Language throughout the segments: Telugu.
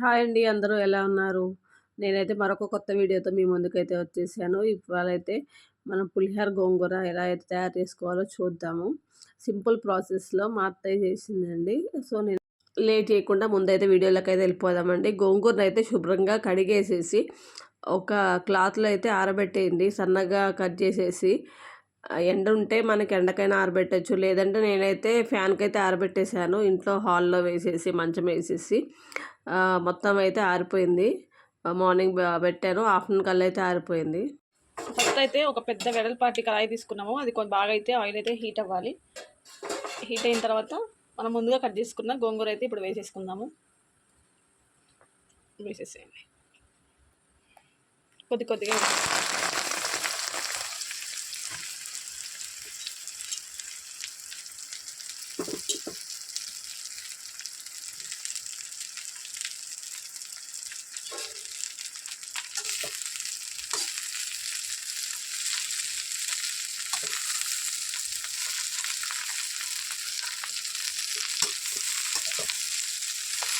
హాయ్ అండి అందరూ ఎలా ఉన్నారు? నేనైతే మరొక కొత్త వీడియోతో మీ ముందుకైతే వచ్చేసాను. ఇవాళైతే మనం పులిహార గోంగూర ఎలా అయితే తయారు చేసుకోవాలో చూద్దాము. సింపుల్ ప్రాసెస్లో మా అత్తయ్య చేసిందండి. సో నేను లేట్ చేయకుండా ముందైతే వీడియోలోకి అయితే వెళ్ళిపోదామండి. గోంగూరను అయితే శుభ్రంగా కడిగేసేసి ఒక క్లాత్లో అయితే ఆరబెట్టేయండి. సన్నగా కట్ చేసేసి ఎండ ఉంటే మనకి ఎండకైనా ఆరబెట్టచ్చు. లేదంటే నేనైతే ఫ్యాన్కి అయితే ఆరబెట్టేశాను. ఇంట్లో హాల్లో వేసేసి మంచం వేసేసి మొత్తం అయితే ఆరిపోయింది. మార్నింగ్ పెట్టాను. ఆఫ్టర్నూన్ కల్లా అయితే ఆరిపోయింది. ఫస్ట్ అయితే ఒక పెద్ద వెడల్పాటి కళాయి తీసుకున్నాము. అది కొంచెం బాగా అయితే ఆయిల్ అయితే హీట్ అవ్వాలి. హీట్ అయిన తర్వాత మనం ముందుగా కట్ చేసుకున్న గోంగూర అయితే ఇప్పుడు వేసేసుకుందాము. వేసేసేయండి. కొద్ది కొద్దిగా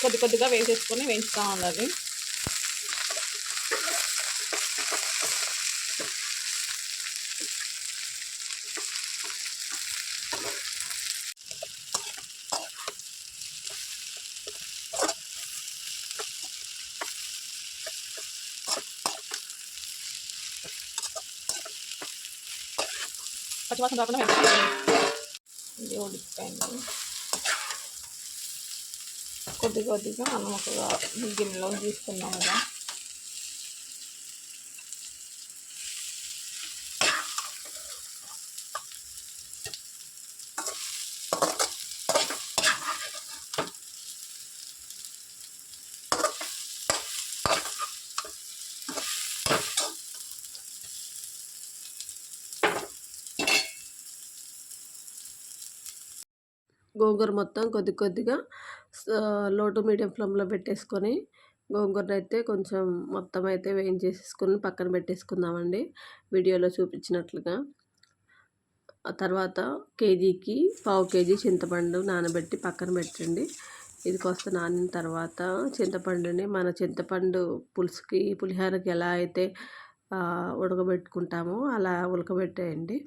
కొద్ది కొద్దిగా వేసేసుకొని వేయించుతూ ఉండాలి. పచ్చివాసన రాకుండా ఇది ఉడికిపోయింది కొద్ది కొద్దిగా మనం ఒక గిన్నెలో తీసుకున్నాం కదా గోంగూర మొత్తం కొద్ది కొద్దిగా లో టు మీడియం ఫ్లేమ్లో పెట్టేసుకొని గోంగూరను అయితే కొంచెం మొత్తం అయితే వేయించేసుకొని పక్కన పెట్టేసుకుందామండి వీడియోలో చూపించినట్లుగా. ఆ తర్వాత కేజీకి పావు కేజీ చింతపండు నానబెట్టి పక్కన పెట్టండి. ఇది కొస్త నానిన తర్వాత చింతపండుని మన చింతపండు పులుసుకి పులిహోరకి ఎలా అయితే ఉడకబెట్టుకుంటామో అలా ఉడకబెట్టేయండి.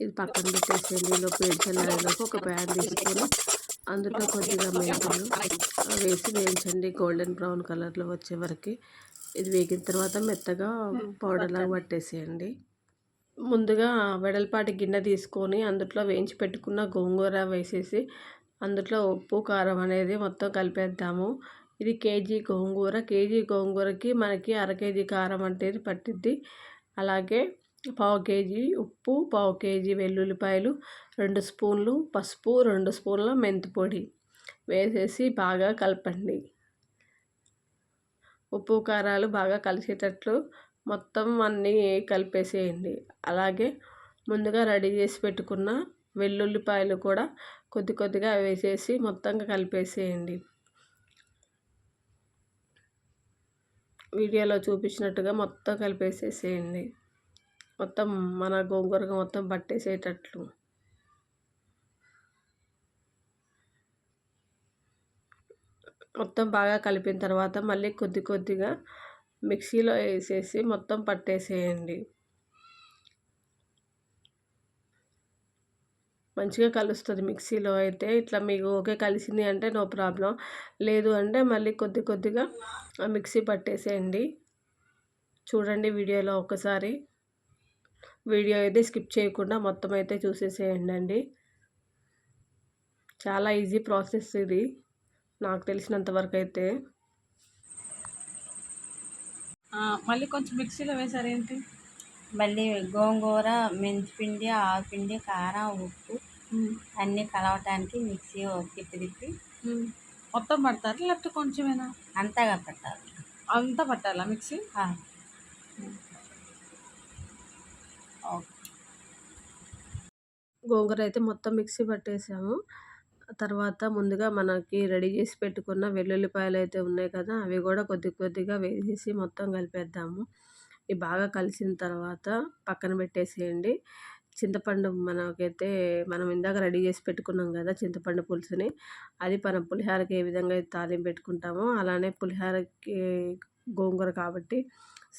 ఇది పక్కన పెట్టేసేయండి ఈలోపు వేయించడానికి ఒక ప్యాన్ తీసుకొని అందులో కొద్దిగా మెంతులు వేసి వేయించండి గోల్డెన్ బ్రౌన్ కలర్లో వచ్చే వరకు. ఇది వేగిన తర్వాత మెత్తగా పౌడర్ లాగా పట్టేసేయండి. ముందుగా వెడల్పాటి గిన్నె తీసుకొని అందులో వేయించి పెట్టుకున్న గోంగూర వేసేసి అందులో ఉప్పు కారం అనేది మొత్తం కలిపేద్దాము. ఇది కేజీ గోంగూర. కేజీ గోంగూరకి మనకి అర కేజీ కారం అంటే పట్టిద్ది. అలాగే పావు కేజీ ఉప్పు పావు కేజీ వెల్లుల్లిపాయలు రెండు స్పూన్లు పసుపు రెండు స్పూన్ల మెంతి పొడి వేసేసి బాగా కలపండి. ఉప్పు కారాలు బాగా కలిసేటట్లు మొత్తం అన్నీ కలిపేసేయండి. అలాగే ముందుగా రెడీ చేసి పెట్టుకున్న వెల్లుల్లిపాయలు కూడా కొద్ది కొద్దిగా వేసేసి మొత్తంగా కలిపేసేయండి. వీడియోలో చూపించినట్టుగా మొత్తం కలిపేసేసేయండి. మొత్తం మన గోంగూరగా మొత్తం పట్టేసేటట్లు. మొత్తం బాగా కలిపిన తర్వాత మళ్ళీ కొద్ది కొద్దిగా మిక్సీలో వేసేసి మొత్తం పట్టేసేయండి. మంచిగా కలుస్తుంది మిక్సీలో అయితే. ఇట్లా మీకు ఓకే కలిసింది అంటే నో ప్రాబ్లం. లేదు అంటే మళ్ళీ కొద్ది కొద్దిగా మిక్సీ పట్టేసేయండి. చూడండి వీడియోలో ఒకసారి. వీడియో అయితే స్కిప్ చేయకుండా మొత్తం అయితే చూసేసేయండి అండి. చాలా ఈజీ ప్రాసెస్ ఇది నాకు తెలిసినంత వరకు అయితే. మళ్ళీ కొంచెం మిక్సీలో వేసారు ఏంటి? మళ్ళీ గోంగూర మెంతిపిండి ఆవుపిండి కారం ఉప్పు అన్నీ కలవటానికి మిక్సీ తిప్పి తిప్పి మొత్తం పడతారు లేకపోతే కొంచెమేనా? అంతగా పెట్టాలి. అంతా పట్టాలా మిక్సీ? గోంగూర అయితే మొత్తం మిక్సీ పట్టేసాము. తర్వాత ముందుగా మనకి రెడీ చేసి పెట్టుకున్న వెల్లుల్లిపాయలు అయితే ఉన్నాయి కదా అవి కూడా కొద్ది కొద్దిగా వేసేసి మొత్తం కలిపేద్దాము. ఇవి బాగా కలిసిన తర్వాత పక్కన పెట్టేసేయండి. చింతపండు మనకైతే మనం ఇందాక రెడీ చేసి పెట్టుకున్నాం కదా చింతపండు పులుసుని అది మనం పులిహోరకి ఏ విధంగా అయితే తాలింపు పెట్టుకుంటామో అలానే పులిహోరకి గోంగూర కాబట్టి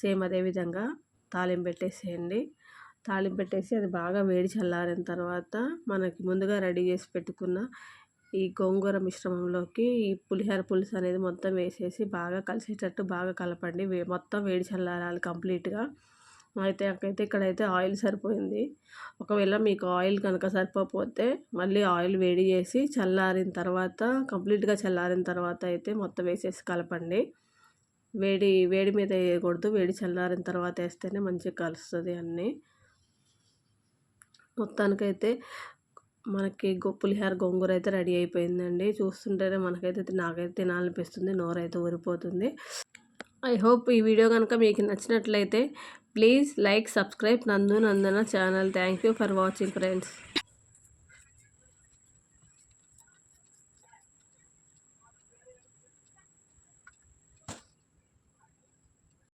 సేమ్ అదే విధంగా తాలింపు పెట్టేసేయండి. తాళింపు పెట్టేసి అది బాగా వేడి చల్లారిన తర్వాత మనకి ముందుగా రెడీ చేసి పెట్టుకున్న ఈ గోంగూర మిశ్రమంలోకి ఈ పులిహోర పులుసు అనేది మొత్తం వేసేసి బాగా కలిసేటట్టు బాగా కలపండి. వే మొత్తం వేడి చల్లారాలి కంప్లీట్గా. అయితే అక్కడైతే ఇక్కడైతే ఆయిల్ సరిపోయింది. ఒకవేళ మీకు ఆయిల్ కనుక సరిపోతే మళ్ళీ ఆయిల్ వేడి చేసి చల్లారిన తర్వాత కంప్లీట్గా చల్లారిన తర్వాత అయితే మొత్తం వేసేసి కలపండి. వేడి వేడి మీద వేయకూడదు. వేడి చల్లారిన తర్వాత వేస్తేనే మంచిగా కలుస్తుంది అన్నీ. మొత్తానికైతే మనకి గొ గోంగూర అయితే రెడీ అయిపోయిందండి. చూస్తుంటేనే మనకైతే నాకైతే తినాలనిపిస్తుంది. నోరైతే ఊరిపోతుంది. ఐ హోప్ ఈ వీడియో కనుక మీకు నచ్చినట్లయితే please like subscribe Nandu Nandana channel. Thank you for watching friends.